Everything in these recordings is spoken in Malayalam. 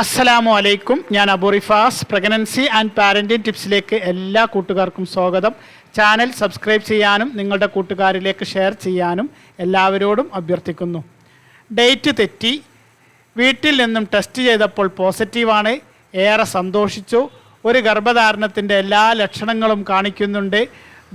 അസ്സലാമു അലൈക്കും. ഞാൻ അബുറിഫാസ് പ്രഗ്നൻസി ആൻഡ് പാരന്റിംഗ് ടിപ്സിലേക്ക് എല്ലാ കൂട്ടുകാർക്കും സ്വാഗതം. ചാനൽ സബ്സ്ക്രൈബ് ചെയ്യാനും നിങ്ങളുടെ കൂട്ടുകാരിലേക്ക് ഷെയർ ചെയ്യാനും എല്ലാവരോടും അഭ്യർത്ഥിക്കുന്നു. ഡേറ്റ് തെറ്റി. വീട്ടിൽ നിന്നും ടെസ്റ്റ് ചെയ്തപ്പോൾ പോസിറ്റീവാണ്. ഏറെ സന്തോഷിച്ചു. ഒരു ഗർഭധാരണത്തിന്റെ എല്ലാ ലക്ഷണങ്ങളും കാണിക്കുന്നുണ്ട്.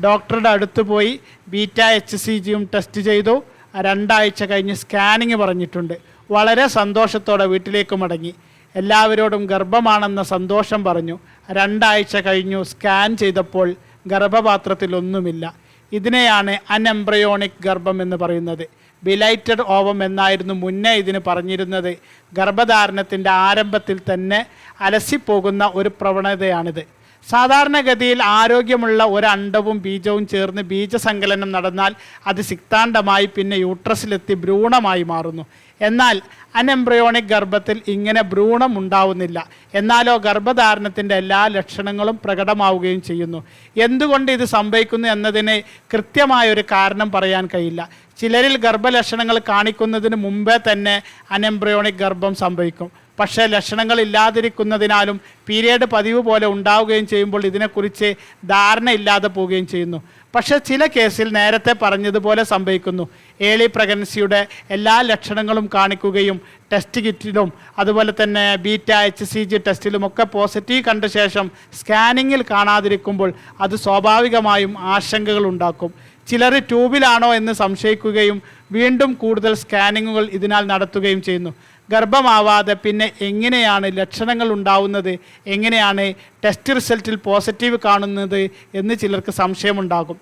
ഡോക്ടറുടെ അടുത്ത് പോയി ബീറ്റ എച്ച് സി ജിയും ടെസ്റ്റ് ചെയ്തു. രണ്ടാഴ്ച കഴിഞ്ഞ് സ്കാനിങ് പറഞ്ഞിട്ടുണ്ട്. വളരെ സന്തോഷത്തോടെ വീട്ടിലേക്ക് മടങ്ങി. എല്ലാവരോടും ഗർഭമാണെന്ന സന്തോഷം പറഞ്ഞു. രണ്ടാഴ്ച കഴിഞ്ഞു സ്കാൻ ചെയ്തപ്പോൾ ഗർഭപാത്രത്തിൽ ഒന്നുമില്ല ഇതിനെയാണ് അൺഎംബ്രയോണിക് ഗർഭം എന്ന് പറയുന്നത്. ബിലൈറ്റഡ് ഓവം എന്നായിരുന്നു മുന്നേ ഇതിന് പറഞ്ഞിരുന്നത്. ഗർഭധാരണത്തിന്റെ ആരംഭത്തിൽ തന്നെ അലസിപ്പോകുന്ന ഒരു പ്രവണതയാണിത്. സാധാരണഗതിയിൽ ആരോഗ്യമുള്ള ഒരു അണ്ടവും ബീജവും ചേർന്ന് ബീജസങ്കലനം നടന്നാൽ അത് സിക്താണ്ഡമായി പിന്നെ യൂട്രസിലെത്തി ഭ്രൂണമായി മാറുന്നു. എന്നാൽ അനെംബ്രയോണിക് ഗർഭത്തിൽ ഇങ്ങനെ ഭ്രൂണം ഉണ്ടാവുന്നില്ല എന്നാലോ ഗർഭധാരണത്തിന്റെ എല്ലാ ലക്ഷണങ്ങളും പ്രകടമാവുകയും ചെയ്യുന്നു. എന്തുകൊണ്ട് ഇത് സംഭവിക്കുന്നു എന്നതിന് കൃത്യമായൊരു കാരണം പറയാൻ കഴിയില്ല. ചിലരിൽ ഗർഭലക്ഷണങ്ങൾ കാണിക്കുന്നതിന് മുമ്പേ തന്നെ അനെംബ്രയോണിക് ഗർഭം സംഭവിക്കും. പക്ഷേ ലക്ഷണങ്ങൾ ഇല്ലാതിരിക്കുന്നതിനാലും പീരിയഡ് പതിവ് പോലെ ഉണ്ടാവുകയും ചെയ്യുമ്പോൾ ഇതിനെക്കുറിച്ച് ധാരണ ഇല്ലാതെ പോവുകയും ചെയ്യുന്നു. പക്ഷേ ചില കേസിൽ നേരത്തെ പറഞ്ഞതുപോലെ സംഭവിക്കുന്നു. ഏളി പ്രഗ്നൻസിയുടെ എല്ലാ ലക്ഷണങ്ങളും കാണിക്കുകയും ടെസ്റ്റ് കിറ്റിലും അതുപോലെ തന്നെ ബീറ്റ എച്ച് സി ജി ടെസ്റ്റിലുമൊക്കെ പോസിറ്റീവ് കണ്ട ശേഷം സ്കാനിങ്ങിൽ കാണാതിരിക്കുമ്പോൾ അത് സ്വാഭാവികമായും ആശങ്കകൾ ഉണ്ടാക്കും. ചിലർ ട്യൂബിലാണോ എന്ന് സംശയിക്കുകയും വീണ്ടും കൂടുതൽ സ്കാനിങ്ങുകൾ ഇതിനാൽ നടത്തുകയും ചെയ്യുന്നു. ഗർഭമാവാതെ പിന്നെ എങ്ങനെയാണ് ലക്ഷണങ്ങൾ ഉണ്ടാവുന്നത്? എങ്ങനെയാണ് ടെസ്റ്റ് റിസൾട്ടിൽ പോസിറ്റീവ് കാണുന്നത് എന്ന് ചിലർക്ക് സംശയമുണ്ടാകും.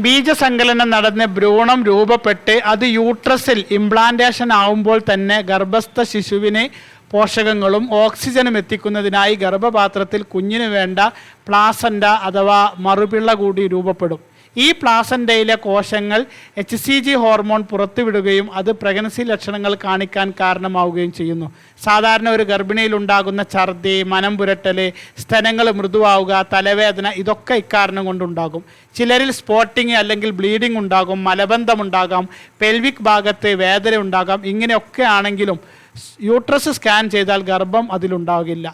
ബീജസങ്കലനം നടന്ന് ഭ്രൂണം രൂപപ്പെട്ട് അത് യൂട്രസിൽ ഇംപ്ലാന്റേഷൻ ആവുമ്പോൾ തന്നെ ഗർഭസ്ഥ ശിശുവിന് പോഷകങ്ങളും ഓക്സിജനും എത്തിക്കുന്നതിനായി ഗർഭപാത്രത്തിൽ കുഞ്ഞിന് വേണ്ട പ്ലാസന്റ അഥവാ മറുപിള്ള കൂടി രൂപപ്പെടും. ഈ പ്ലാസന്റയിലെ കോശങ്ങൾ എച്ച് സി ജി ഹോർമോൺ പുറത്തുവിടുകയും അത് പ്രഗ്നൻസി ലക്ഷണങ്ങൾ കാണിക്കാൻ കാരണമാവുകയും ചെയ്യുന്നു. സാധാരണ ഒരു ഗർഭിണിയിൽ ഉണ്ടാകുന്ന ഛർദി മനം പുരട്ടൽ സ്തനങ്ങൾ മൃദുവാവുക തലവേദന ഇതൊക്കെ ഇക്കാരണം കൊണ്ടുണ്ടാകും. ചിലരിൽ സ്പോട്ടിങ് അല്ലെങ്കിൽ ബ്ലീഡിംഗ് ഉണ്ടാകും മലബന്ധം ഉണ്ടാകാം പെൽവിക് ഭാഗത്ത് വേദന ഉണ്ടാകാം ഇങ്ങനെയൊക്കെ ആണെങ്കിലും യൂട്രസ് സ്കാൻ ചെയ്താൽ ഗർഭം അതിലുണ്ടാകില്ല.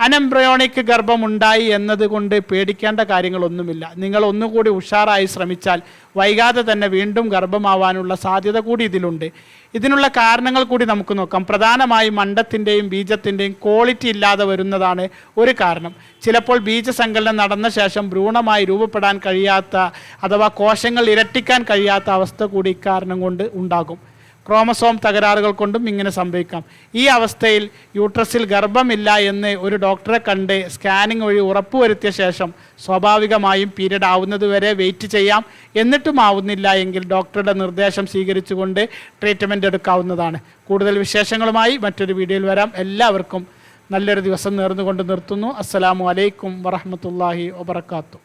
അനംബ്രയോണിക് ഗർഭം ഉണ്ടായി എന്നതുകൊണ്ട് പേടിക്കേണ്ട കാര്യങ്ങളൊന്നുമില്ല. നിങ്ങൾ ഒന്നുകൂടി ഉഷാറായി ശ്രമിച്ചാൽ വൈകാതെ തന്നെ വീണ്ടും ഗർഭമാവാനുള്ള സാധ്യത കൂടി ഇതിലുണ്ട്. ഇതിനുള്ള കാരണങ്ങൾ കൂടി നമുക്ക് നോക്കാം. പ്രധാനമായും മണ്ടത്തിന്റെയും ബീജത്തിന്റെയും ക്വാളിറ്റി ഇല്ലാതെ വരുന്നതാണ് ഒരു കാരണം. ചിലപ്പോൾ ബീജസങ്കലനം നടന്ന ശേഷം ഭ്രൂണമായി രൂപപ്പെടാൻ കഴിയാത്ത അഥവാ കോശങ്ങൾ ഇരട്ടിക്കാൻ കഴിയാത്ത അവസ്ഥ കൂടി ഇക്കാരണം കൊണ്ട് ഉണ്ടാകും. ക്രോമസോം തകരാറുകൾ കൊണ്ടും ഇങ്ങനെ സംഭവിക്കാം. ഈ അവസ്ഥയിൽ യൂട്രസിൽ ഗർഭമില്ല എന്ന് ഒരു ഡോക്ടറെ കണ്ട് സ്കാനിംഗ് വഴി ഉറപ്പുവരുത്തിയ ശേഷം സ്വാഭാവികമായും പീരീഡ് ആവുന്നതുവരെ വെയിറ്റ് ചെയ്യാം. എന്നിട്ടും ആവുന്നില്ല എങ്കിൽ ഡോക്ടറുടെ നിർദ്ദേശം സ്വീകരിച്ചുകൊണ്ട് ട്രീറ്റ്മെന്റ് എടുക്കാവുന്നതാണ്. കൂടുതൽ വിശേഷങ്ങളുമായി മറ്റൊരു വീഡിയോയിൽ വരാം. എല്ലാവർക്കും നല്ലൊരു ദിവസം നേർന്നുകൊണ്ട് നിർത്തുന്നു. അസ്സലാമു അലൈക്കും വറഹമത്തല്ലാഹി വബർക്കാത്തു